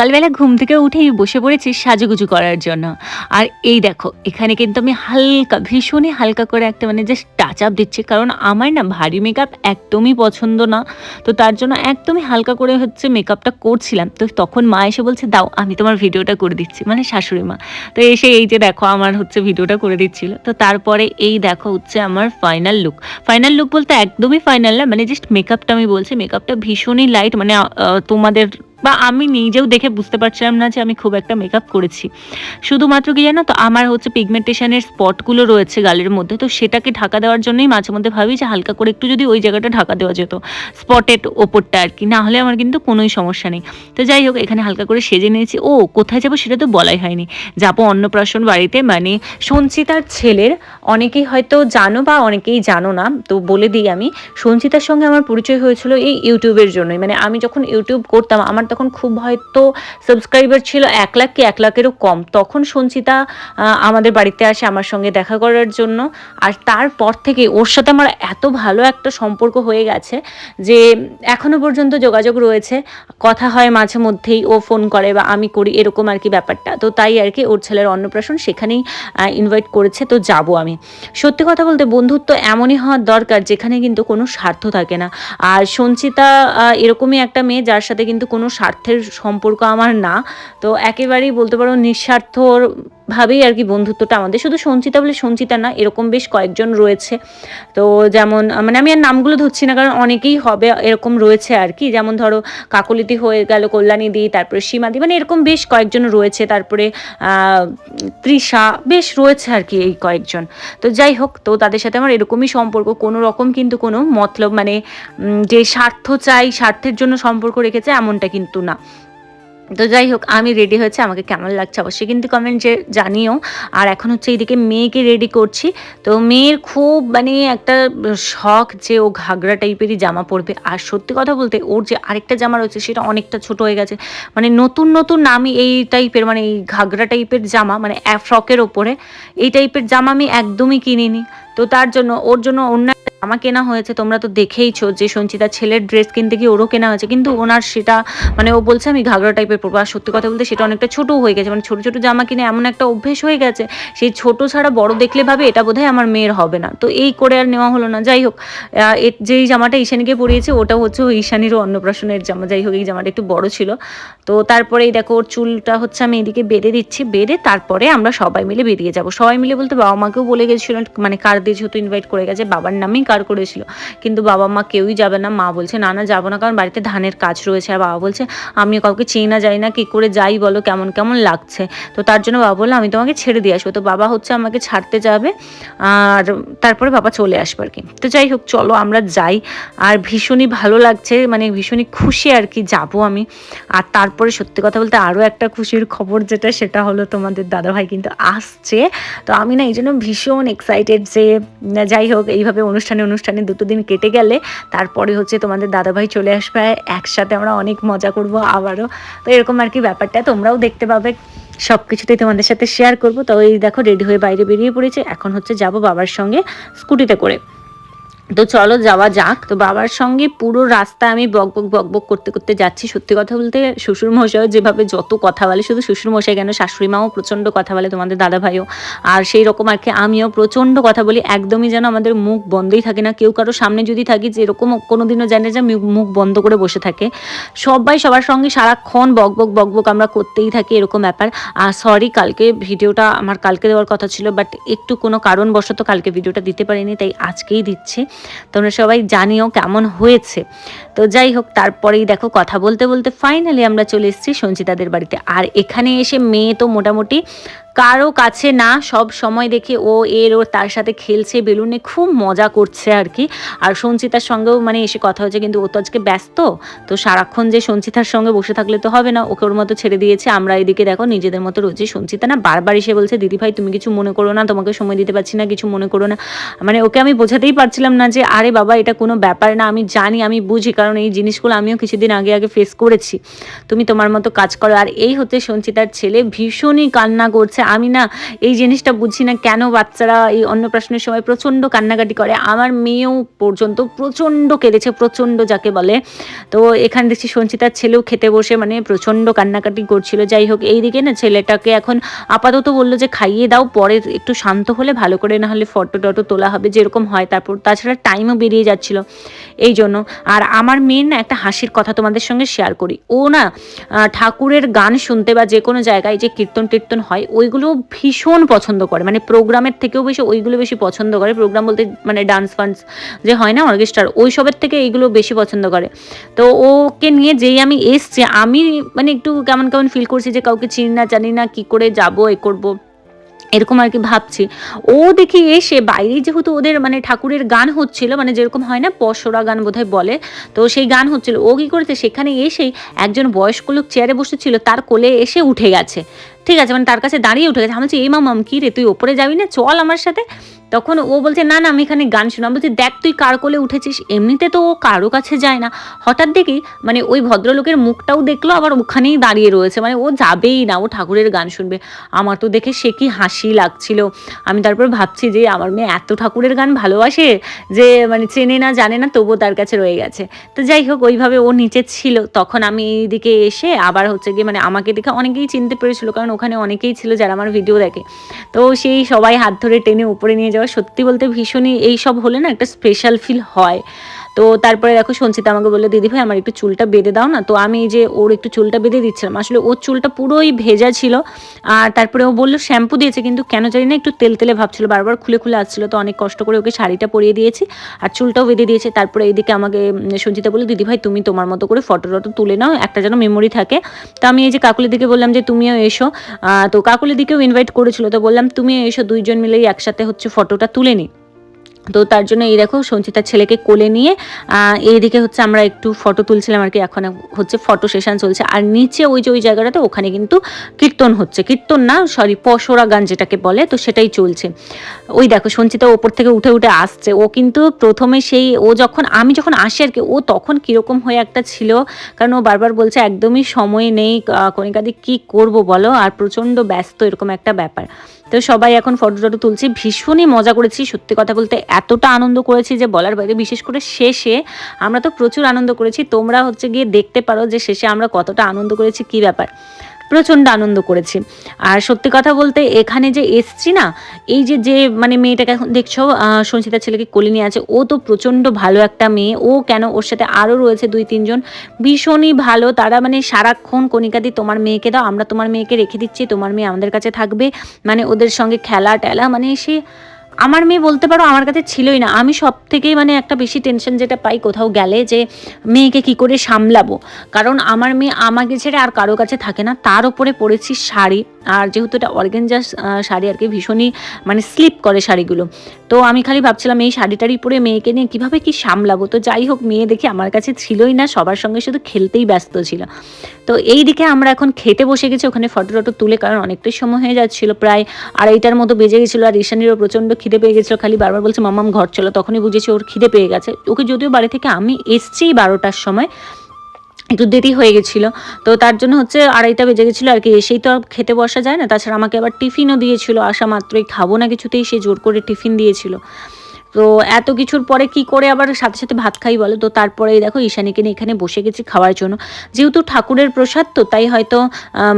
সকালবেলা ঘুম থেকে উঠেই বসে পড়েছি সাজুগুজু করার জন্য। আর এই দেখো, এখানে কিন্তু আমি হালকা, ভীষণই হালকা করে একটা মানে জাস্ট টাচ আপ দিচ্ছি। কারণ আমার না ভারী মেকআপ একদমই পছন্দ না। তো তার জন্য একদমই হালকা করে হচ্ছে মেকআপটা করছিলাম। তো তখন মা এসে বলছে, দাও, আমি তোমার ভিডিওটা করে দিচ্ছি। মানে শাশুড়ি মা। তো এসে এই যে দেখো, আমার হচ্ছে ভিডিওটা করে দিচ্ছিল। তো তারপরে এই দেখো হচ্ছে আমার ফাইনাল লুক ফাইনাল লুক বলতে একদমই ফাইনাল না মানে জাস্ট মেকআপটা আমি বলছি। মেকআপটা ভীষণই লাইট মানে তোমাদের বা আমি নিজেও দেখে বুঝতে পারছিলাম না যে আমি খুব একটা মেকআপ করেছি। শুধুমাত্র কি জানো তো, আমার হচ্ছে পিগমেন্টেশনের স্পটগুলো রয়েছে গালের মধ্যে, তো সেটাকে ঢাকা দেওয়ার জন্যই মাঝে মধ্যে ভাবি যে হালকা করে একটু যদি ওই জায়গাটা ঢাকা দেওয়া যেত স্পটের ওপরটা আর কি, না হলে আমার কিন্তু কোনোই সমস্যা নেই। তো যাই হোক, এখানে হালকা করে সেজে নিয়েছি। ও, কোথায় যাব সেটা তো বলাই হয়নি। যাব অন্নপ্রাশন বাড়িতে মানে সঞ্চিতার ছেলের, অনেকেই হয়তো জানো বা অনেকেই জানো না, তো বলে দিই আমি, সঞ্চিতার সঙ্গে আমার পরিচয় হয়েছিল এই ইউটিউবের জন্যই। মানে আমি যখন ইউটিউব করতাম, আমার তখন খুব হয়তো সাবস্ক্রাইবার ছিল এক লাখ কি এক লাখেরও কম। তখন সঞ্চিতা আমাদের বাড়িতে আসে আমার সঙ্গে দেখা করার জন্য। আর তারপর থেকে ওর সাথে আমার এত ভালো একটা সম্পর্ক হয়ে গেছে যে এখনও পর্যন্ত যোগাযোগ রয়েছে। কথা হয় মাঝে মধ্যেই ও ফোন করে বা আমি করি, এরকম আর কি ব্যাপারটা। তো তাই আর কি ওর ছেলের অন্নপ্রাশন সেখানেই ইনভাইট করেছে। তো যাব আমি। সত্যি কথা বলতে বন্ধুত্ব এমনই হওয়ার দরকার যেখানে কিন্তু কোনো স্বার্থ থাকে না। আর সঞ্চিতা এরকমই একটা মেয়ে যার সাথে কিন্তু কোনো স্বার্থের সম্পর্ক আমার না। তো একেবারেই বলতে পারো নিঃস্বার্থর ভাবেই আর কি বন্ধুত্বটা আমাদের। শুধু সঞ্চিতা বলে সঞ্চিতা না, এরকম বেশ কয়েকজন রয়েছে। তো যেমন মানে আমি আর নামগুলো ধরছি না, কারণ অনেকেই হবে এরকম রয়েছে আর কি। যেমন ধরো কাকলিতি হয়ে গেল কল্যাণী দি তারপরে সীমাদি মানে এরকম বেশ কয়েকজন রয়েছে। তারপরে তৃষা, বেশ রয়েছে আর কি এই কয়েকজন। তো যাই হোক, তো তাদের সাথে আমার এরকমই সম্পর্ক। কোনো রকম কিন্তু কোনো মতলব মানে যে স্বার্থ চাই, স্বার্থের জন্য সম্পর্ক রেখেছে, এমনটা কিন্তু না। তো যাই হোক, আমি রেডি হয়েছে, আমাকে কেমন লাগছে অবশ্যই কিন্তু কমেন্ট যে জানিও। আর এখন হচ্ছে এইদিকে মেয়েকে রেডি করছি। তো মেয়ের খুব মানে একটা শখ যে ও ঘাগরা টাইপেরই জামা পরবে। আর সত্যি কথা বলতে ওর যে আরেকটা জামা রয়েছে, সেটা অনেকটা ছোট হয়ে গেছে। মানে নতুন নতুন আমি এই টাইপের মানে এই ঘাগরা টাইপের জামা মানে ফ্রকের ওপরে, এই টাইপের জামা আমি একদমই কিনিনি। তো তার জন্য, ওর জন্য অন্য জামা কেনা হয়েছে, তোমরা তো দেখেইছো যে সঞ্চিতা ছেলের ড্রেস কিনতে গিয়ে ওরও কেনা হয়েছে। কিন্তু ওনার সেটা মানে ও বলছে আমি ঘাগরা টাইপের পরবো। আর সত্যি কথা বলতে সেটা অনেকটা ছোটো হয়ে গেছে। মানে ছোটো ছোটো জামা কিনে এমন একটা অভ্যেস হয়ে গেছে, সেই ছোট ছাড়া বড় দেখলে ভাবে এটা বোধহয় আমার মেয়ের হবে না। তো এই করে আর নেওয়া হলো না। যাই হোক যেই জামাটা ঈশানীকে পরিয়েছে, ওটা হচ্ছে ওই ঈশানীরও অন্নপ্রাশনের জামা। যাই হোক, এই জামাটা একটু বড় ছিল। তো তারপরে এই দেখো, ওর চুলটা হচ্ছে আমি এদিকে বেঁধে দিচ্ছি। বেঁধে তারপরে আমরা সবাই মিলে বেরিয়ে যাব। সবাই মিলে বলতে বাবা মাকেও বলে গেছিল মানে কার দিয়ে যেহেতু ইনভাইট করে গেছে, বাবার নামেই কার করেছিল। কিন্তু বাবা মা কেউই যাবে না, মা বলছে, না না, যাব না, কারণ বাড়িতে ধানের কাজ রয়েছে। আর বাবা বলছে, আমি কাউকে চিনি না যাই না, কি করে যাই বলো, কেমন কেমন লাগছে? তো তার জন্য বাবা বলল, আমি তোমাকে ছেড়ে দিয়ে আসব। তো বাবা হচ্ছে আমাকে ছাড়তে যাবে, আর তারপরে বাবা চলে আসবে আর কি। তো যাই হোক, চলো আমরা যাই। আর ভীষণই ভালো লাগছে মানে ভীষণই খুশি আর কি, যাব আমি। আর তারপরে সত্যি কথা বলতে আরও একটা খুশির খবর যেটা, সেটা হলো তোমাদের দাদাভাই কিন্তু আসছে। তো আমি না, এই জন্য ভীষণ এক্সাইটেড যে, যাই হোক, এইভাবে অনুষ্ঠানে অনুষ্ঠানে দুটো দিন কেটে গেলে তারপরে হচ্ছে তোমাদের দাদাভাই চলে আসবে, একসাথে আমরা অনেক মজা করব আবারও। তো এরকম আর কি ব্যাপারটা, তোমরাও দেখতে পাবে। সব কিছুতেই তোমাদের সাথে শেয়ার করব। তো এই দেখো রেডি হয়ে বাইরে বেরিয়ে পড়েছে। এখন হচ্ছে যাব বাবার সঙ্গে স্কুটিতে করে। তো চলো যাওয়া যাক। তো বাবার সঙ্গে পুরো রাস্তা আমি বকবক বকবক করতে করতে যাচ্ছি। সত্যি কথা বলতে শ্বশুর মশাইও যেভাবে যত কথা বলে, শুধু শ্বশুর মশাই কেন শাশুড়ি মাও প্রচণ্ড কথা বলে তোমাদের দাদা ভাইও আর সেই রকম আর কি আমিও প্রচণ্ড কথা বলি, একদমই যেন আমাদের মুখ বন্ধই থাকে না। কেউ কারও সামনে যদি থাকি যে এরকম কোনোদিনও জানে যে মুখ বন্ধ করে বসে থাকে। সবাই সবার সঙ্গে সারাক্ষণ বকবক বকবক আমরা করতেই থাকি, এরকম ব্যাপার। আর সরি কালকে ভিডিওটা আমার কালকে দেওয়ার কথা ছিল বাট একটু কোনো কারণবশত কালকে ভিডিওটা দিতে পারিনি, তাই আজকেই দিচ্ছি। তোমরা সবাই জানিও কেমন হয়েছে। তো যাই হোক, তারপরেই দেখো কথা বলতে বলতে ফাইনালি আমরা চলে এসেছি সঞ্চিতাদের বাড়িতে। আর এখানে এসে মেয়ে তো মোটামুটি কারও কাছে না, সব সময় দেখে ও, এর ও তার সাথে খেলছে, বেলুনে খুব মজা করছে আর কি। আর সঞ্চিতার সঙ্গেও মানে এসে কথা হয়েছে, কিন্তু ও তো আজকে ব্যস্ত, তো সারাক্ষণ যে সঞ্চিতার সঙ্গে বসে থাকলে তো হবে না, ওকে ওর মতো ছেড়ে দিয়েছে। আমরা এদিকে দেখো, নিজেদের মতো রোজই সঞ্চিতা না বারবার এসে বলছে, দিদি ভাই, তুমি কিছু মনে করো না, তোমাকে সময় দিতে পারছি না, কিছু মনে করো না। মানে ওকে আমি বোঝাতেই পারছিলাম না যে, আরে বাবা, এটা কোনো ব্যাপার না, আমি জানি, আমি বুঝি, কারণ এই জিনিসগুলো আমিও কিছুদিন আগে আগে ফেস করেছি। তুমি তোমার মতো কাজ করো। আর এই হচ্ছে সঞ্চিতার ছেলে, ভীষণই কান্না করছে হচ্ছে আমি না এই জিনিসটা বুঝি না কেন বাচ্চারা এই অন্নপ্রাশনের সময় প্রচণ্ড কান্নাকাটি করে। আমার মেয়েও পর্যন্ত প্রচণ্ড কেঁদেছে, প্রচণ্ড যাকে বলে। তো এখানে দেখছি সঞ্চিতার ছেলেও খেতে বসে মানে প্রচণ্ড কান্নাকাটি করছিল। যাই হোক, এইদিকে না ছেলেটাকে এখন আপাতত বলল যে, খাইয়ে দাও, পরে একটু শান্ত হলে ভালো করে, না হলে ফটো টটো তোলা হবে, যেরকম হয়। তারপর তাছাড়া টাইমও বেরিয়ে যাচ্ছিল। এই জন্য আর আমার মেয়ের না একটা হাসির কথা তোমাদের সঙ্গে শেয়ার করি। ও না ঠাকুরের গান শুনতে বা যে কোনো জায়গায় যে কীর্তন টীর্তন হয় ওইগুলো ভীষণ পছন্দ করে। মানে প্রোগ্রামের থেকেও বেশি ওইগুলো বেশি পছন্দ করে। প্রোগ্রাম বলতে মানে ডান্স ফান্স যে হয় না অর্কেস্ট্রার ওই সবের থেকে এইগুলো বেশি পছন্দ করে। তো ওকে নিয়ে যেই আমি এসছি, আমি মানে একটু কেমন কেমন ফিল করছি যে কাউকে চিনি না, জানি না কী করে যাব, এ করব। এরকম আর কি ভাবছি। ও দেখি এসে বাইরে যেহেতু ওদের মানে ঠাকুরের গান হচ্ছিল মানে যেরকম হয় না পশরা গান বোধহয় বলে, তো সেই গান হচ্ছিল। ও কি করেছে? সেখানে এসেই একজন বয়স্ক লোক চেয়ারে বসেছিল, তার কোলে এসে উঠে গেছে। ঠিক আছে মানে তার কাছে দাঁড়িয়ে উঠে গেছে। আমি বলছি এই মামাম, কী রে? তুই ওপরে যাবি না? চল আমার সাথে। তখন ও বলছে, না না, আমি এখানে গান শুনি বলছি, দেখ, তুই কার কোলে উঠেছিস? এমনিতে তো ও কারও কাছে যায় না। হঠাৎ দেখি মানে ওই ভদ্রলোকের মুখটাও দেখল, আবার ওখানেই দাঁড়িয়ে রয়েছে। মানে ও যাবেই না, ও ঠাকুরের গান শুনবে। আমার তো দেখে সে কি হাসি লাগছিল। আমি তারপর ভাবছি যে, আমার মেয়ে এত ঠাকুরের গান ভালোবাসে যে মানে চেনে না, জানে না, তবুও তার কাছে রয়ে গেছে। তো যাই হোক, ওইভাবে ও নিচে ছিল। তখন আমি এইদিকে এসে আবার হচ্ছে গিয়ে মানে আমাকে দেখে অনেকেই চিনতে পেরেছিল, কারণ ওখানে অনেকেই ছিল যারা আমার ভিডিও দেখে। তো সেই সবাই হাত ধরে টেনে উপরে নিয়ে যাওয়া সত্যি বলতে ভীষণই এই সব হলে না একটা স্পেশাল ফিল হয়। তো তারপরে দেখো সঞ্চিতা আমাকে বলল, দিদি ভাই, আমার একটু চুলটা বেঁধে দাও না। তো আমি যে ওর একটু চুলটা বেঁধে দিচ্ছিলাম, আসলে ওর চুলটা পুরোই ভেজা ছিল। আর তারপরে ও বলল, শ্যাম্পু দিয়েছে, কিন্তু কেন জানি না, একটু তেল তেলে ভাবছিল, বারবার খুলে খুলে আসছিল। তো অনেক কষ্ট করে ওকে শাড়িটা পরিয়ে দিয়েছি আর চুলটাও বেঁধে দিয়েছে। তারপরে এইদিকে আমাকে সঞ্চিতা বলল, দিদি ভাই, তুমি তোমার মতো করে ফটো টটো তুলে নাও, একটা যেন মেমোরি থাকে। তো আমি এই যে কাকুলির দিকে বললাম যে, তুমিও এসো। তো কাকুলির দিকেও ইনভাইট করেছিল, তো বললাম তুমি এসো, দুইজন মিলেই একসাথে হচ্ছে ফটোটা তুলে নিই তো তার জন্য এই দেখো সঞ্চিতার ছেলেকে কোলে নিয়ে এইদিকে হচ্ছে আমরা একটু ফটো তুলছিলাম আর কি, এখন হচ্ছে ফটো সেশন চলছে। আর নিচে ওই যে ওই জায়গাটাতে ওখানে কিন্তু কীর্তন হচ্ছে। কীর্তন না সরি পশরা গান যেটাকে বলে, তো সেটাই চলছে। ওই দেখো সঞ্চিতা ওপর থেকে উঠে উঠে আসছে। ও কিন্তু প্রথমে সেই, ও যখন, আমি যখন আসি আর কি, ও তখন কীরকম হয়ে একটা ছিল, কারণ ও বারবার বলছে একদমই সময় নেই কণিকাদি, কি করব বলো? আর প্রচণ্ড ব্যস্ত এরকম একটা ব্যাপার। তো সবাই এখন ফটো টটো তুলছি, ভীষণই মজা করেছি। সত্যি কথা বলতে এতটা আনন্দ করেছি যে বলার বাইরে, বিশেষ করে শেষে আমরা তো প্রচুর আনন্দ করেছি। তোমরা হচ্ছে গিয়ে দেখতে পারো যে শেষে আমরা কতটা আনন্দ করেছি, কি ব্যাপার? প্রচণ্ড আনন্দ করেছি। আর সত্যি কথা বলতে এখানে যে এসছি না এই যে যে মানে মেয়েটাকে এখন দেখছ আহ, সঞ্চিতার ছেলেকে কোলে নিয়ে আছে ও তো প্রচণ্ড ভালো একটা মেয়ে ও কেন ওর সাথে আরও রয়েছে দুই তিনজন ভীষণই ভালো। তারা মানে সারাক্ষণ কণিকাদি তোমার মেয়েকে দাও আমরা তোমার মেয়েকে রেখে দিচ্ছি তোমার মেয়ে আমাদের কাছে থাকবে। মানে ওদের সঙ্গে খেলা টেলা মানে সে আমার মেয়ে বলতে পারো আমার কাছে ছিলই না। আমি সব থেকেই মানে একটা বেশি টেনশন যেটা পাই কোথাও গেলে যে মেয়েকে কি করে সামলাবো। কারণ আমার মেয়ে আমাকে ছেড়ে আর কারও কাছে থাকে না। তার উপরে পরেছি শাড়ি। আর যেহেতু এটা অর্গেঞ্জাস শাড়ি আর কি ভীষণই মানে স্লিপ করে শাড়িগুলো। তো আমি খালি ভাবছিলাম এই শাড়িটারি পরে মেয়েকে নিয়ে কীভাবে কি সামলাবো? তো যাই হোক, মেয়ে দেখি আমার কাছে ছিলই না। সবার সঙ্গে শুধু খেলতেই ব্যস্ত ছিল। তো এই দিকে আমরা এখন খেতে বসে গেছি। ওখানে ফটো টটো তুলে, কারণ অনেকটাই সময় হয়ে যাচ্ছিল। প্রায় আড়াইটার মতো বেজে গেছিল। আর ঈশানীরও প্রচণ্ড পেয়ে গেছিল, খালি বারবার বলছে মামাম ঘর চলো। তখনই বুঝেছি ওর খিদে পেয়ে গেছে। ওকে যদিও বাড়ি থেকে আমি এসছি বারোটার সময়, একটু দেরি হয়ে গেছিল। তো তার জন্য হচ্ছে আড়াইটা বেজে গেছিল আর কি, এসেই তো আর খেতে বসা যায় না। তাছাড়া আমাকে আবার টিফিনও দিয়েছিল আসা মাত্রই খাব না কিছুতেই, সে জোর করে টিফিন দিয়েছিল। তো এত কিছুর পরে কি করে আবার সাথে সাথে ভাত খাই বলো? তো তারপরে দেখো ঈশানীকে নিয়ে এখানে বসে গেছি খাওয়ার জন্য। যেহেতু ঠাকুরের প্রসাদ, তো তাই হয়তো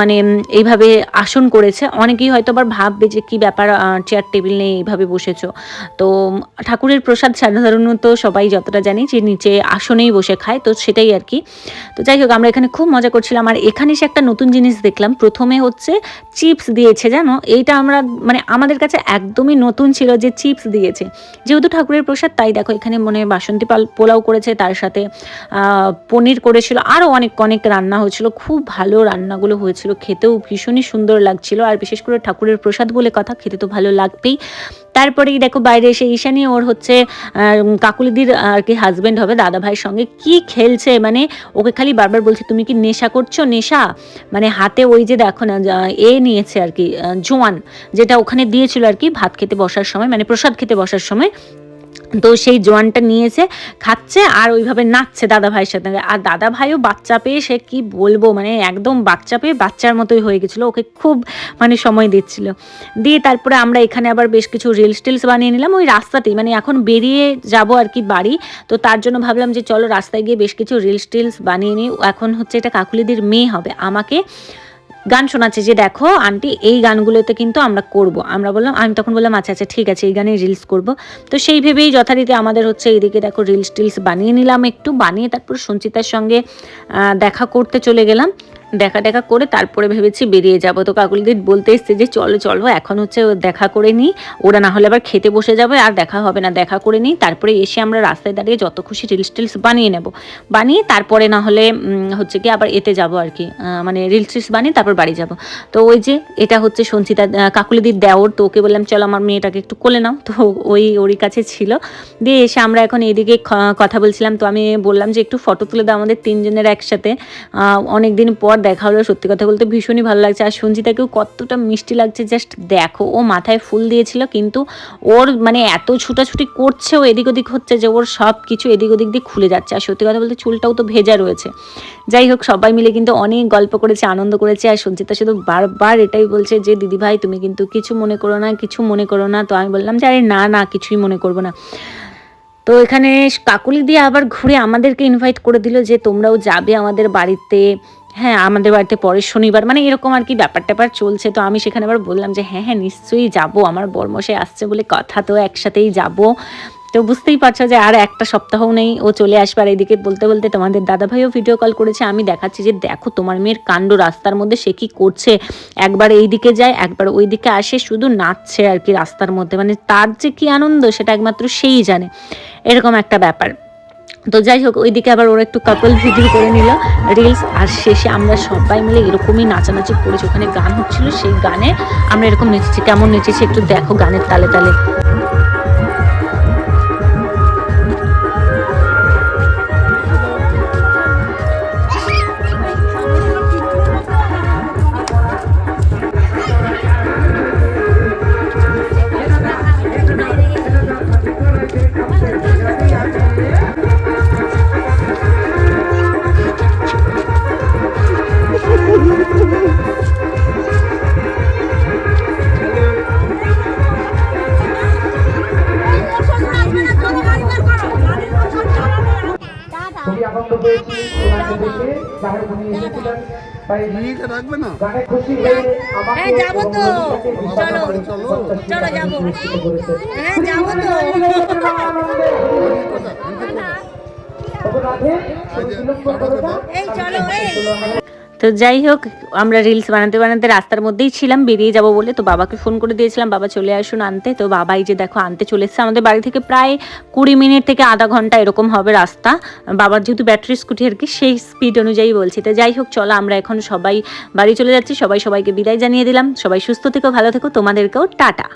মানে এইভাবে আসন করেছে। অনেকেই হয়তো আবার ভাববে যে কি ব্যাপার চেয়ার টেবিল নেই এইভাবে বসেছো। তো ঠাকুরের প্রসাদ সাধারণত সবাই যতটা জানি যে নিচে আসনেই বসে খায়, তো সেটাই আর কি। তো যাই হোক, আমরা এখানে খুব মজা করছিলাম। আর এখানে এসে একটা নতুন জিনিস দেখলাম। প্রথমে হচ্ছে চিপস দিয়েছে, জানো? এইটা আমরা মানে আমাদের কাছে একদমই নতুন ছিল যে চিপস দিয়েছে। যেহেতু ঠাকুরের প্রসাদ, তাই দেখো এখানে মনে বাসন্তী পাল পোলাও করেছে, তার সাথে পনির করেছিল আরও অনেক অনেক রান্না হয়েছিল, খুব ভালো রান্নাগুলো হয়েছিল, খেতেও ভীষণই সুন্দর লাগছিল, আর বিশেষ করে ঠাকুরের প্রসাদ বলে কথা, খেতে তো ভালো লাগবেই। তারপরেই দেখো বাইরে এসে ঈশানি ওর হচ্ছে কাকুলিদির আর কি হাজব্যান্ড হবে দাদা ভাইয়ের সঙ্গে। কি খেলছে? মানে ওকে খালি বারবার বলছে, তুমি কি নেশা করছ নেশা? মানে হাতে ওই যে দেখো না এ নিয়েছে আর কি জোয়ান, যেটা ওখানে দিয়েছিল আর কি ভাত খেতে বসার সময় মানে প্রসাদ খেতে বসার সময়। তো সেই জোয়ানটা নিয়েছে, খাচ্ছে আর ওইভাবে নাচছে দাদা ভাইয়ের সাথে। আর দাদা ভাইও বাচ্চা পেয়ে সে কি বলব মানে একদম বাচ্চা পেয়ে বাচ্চার মতোই হয়ে গেছিল, ওকে খুব মানে সময় দিচ্ছিল। দিয়ে তারপরে আমরা এখানে আবার বেশ কিছু রিলস টিলস বানিয়ে নিলাম, ওই রাস্তাতেই মানে এখন বেরিয়ে যাব আর কি বাড়ি। তো তার জন্য ভাবলাম যে চলো রাস্তায় গিয়ে বেশ কিছু রিলস টিলস বানিয়ে নিই, এখন হচ্ছে এটা কাকুলিদির মেয়ে হবে, আমাকে গান শোনাচ্ছে যে, দেখো, আন্টি, এই গানগুলোতে কিন্তু আমরা করব। আমরা বললাম, আমি তখন বললাম আচ্ছা আচ্ছা ঠিক আছে, এই গানে রিলস করব। তো সেই ভেবেই যথারীতি আমাদের হচ্ছে এইদিকে দেখো রিলস টিলস বানিয়ে নিলাম একটু, বানিয়ে তারপর সঞ্চিতার সঙ্গে দেখা করতে চলে গেলাম। দেখা দেখা করে তারপরে ভেবেছি বেরিয়ে যাব। তো কাকুলিদির বলতে এসছে যে, চলো চলো, এখন হচ্ছে দেখা করে নিই ওরা না হলে আবার খেতে বসে যাবে, আর দেখা হবে না, দেখা করে নিই তারপরে এসে আমরা রাস্তায় দাঁড়িয়ে যত খুশি রিলস টিলস বানিয়ে নেব। বানিয়ে তারপরে না হলে হচ্ছে কি আবার এতে যাব আর কি মানে রিলস টিলস বানিয়ে তারপর বাড়ি যাব। তো ওই যে, এটা হচ্ছে সঞ্চিতা কাকুলিদির দেওর। তো ওকে বললাম, চলো, আমার মেয়েটাকে একটু কোলে নাও। তো ওই, ওরই কাছে ছিল। দিয়ে এসে আমরা এখন এদিকে কথা বলছিলাম। তো আমি বললাম যে, একটু ফটো তুলে দাও আমাদের তিনজনের একসাথে। অনেক দিন পর দেখা হলো, সত্যি কথা বলতে ভীষণই ভালো লাগছে। আর সঞ্চিতাকেও কতটা মিষ্টি লাগছে জাস্ট দেখো, ও মাথায় ফুল দিয়েছিল, কিন্তু ওর মানে এত ছুটাছুটি করছে ও এদিক ওদিক হচ্ছে যে ওর সব কিছু এদিক ওদিক দিয়ে খুলে যাচ্ছে। আর সত্যি কথা বলতে চুলটাও তো ভেজা রয়েছে। যাই হোক, সবাই মিলে কিন্তু অনেক গল্প করেছে, আনন্দ করেছে, আর সঞ্চিতা শুধু বারবার এটাই বলছে যে, দিদি ভাই, তুমি কিন্তু কিছু মনে করো না, কিছু মনে করো না। তো আমি বললাম যে, আরে না না, কিছুই মনে করব না। তো এখানে কাকুলি দিয়ে আবার ঘুরে আমাদেরকে ইনভাইট করে দিল যে, তোমরাও যাবে আমাদের বাড়িতে। হ্যাঁ আমাদের বাড়িতে পরের শনিবার মানে এরকম আর কি ব্যাপার ট্যাপার চলছে। তো আমি সেখানে আবার বললাম যে হ্যাঁ হ্যাঁ নিশ্চয়ই যাব। আমার বর্মশাই আসছে বলে কথা, তো একসাথেই যাব। তো বুঝতেই পারছ যে আর একটা সপ্তাহও নেই, ও চলে আসবে। আর এদিকে বলতে বলতে তোমাদের দাদাভাইও ভিডিও কল করেছে। আমি দেখাচ্ছি যে, দেখো, তোমার মেয়ের কাণ্ড রাস্তার মধ্যে সে কি করছে? একবার এই দিকে যায়, একবার ওই দিকে আসে, শুধু নাচছে আর কি রাস্তার মধ্যে। মানে তার যে কি আনন্দ, সেটা একমাত্র সেই জানে। এরকম একটা ব্যাপার। তো যাই হোক ওইদিকে আবার ওরা একটু কাপল ভিডিও করে নিল রিলস আর শেষে আমরা সবাই মিলে এরকমই নাচানাচি করেছি। ওখানে গান হচ্ছিল, সেই গানে আমরা এরকম নেচেছি। কেমন নেচেছি একটু দেখো গানের তালে তালে। মিনিটে রাখবে না হয়ে আমাকে হ্যাঁ, যাব তো। চলো। চলো, যাব। হ্যাঁ যাব তো। এই চলো এই তো যাই হোক, আমরা রিলস বানাতে বানাতে রাস্তার মধ্যেই ছিলাম, বেরিয়ে যাব বলে তো বাবাকে ফোন করে দিয়েছিলাম, বাবা চলে আসুন আনতে। তো বাবাই যে দেখো, আনতে চলে এসেছে। আমাদের বাড়ি থেকে প্রায় কুড়ি মিনিট থেকে আধা ঘণ্টা এরকম হবে রাস্তা। বাবার যেহেতু ব্যাটারি স্কুটি আর কি, সেই স্পিড অনুযায়ী বলছি। তো যাই হোক, চলো আমরা এখন সবাই বাড়ি চলে যাচ্ছি। সবাই সবাইকে বিদায় জানিয়ে দিলাম। সবাই সুস্থ থেকো, ভালো থেকো। তোমাদেরকেও টাটা।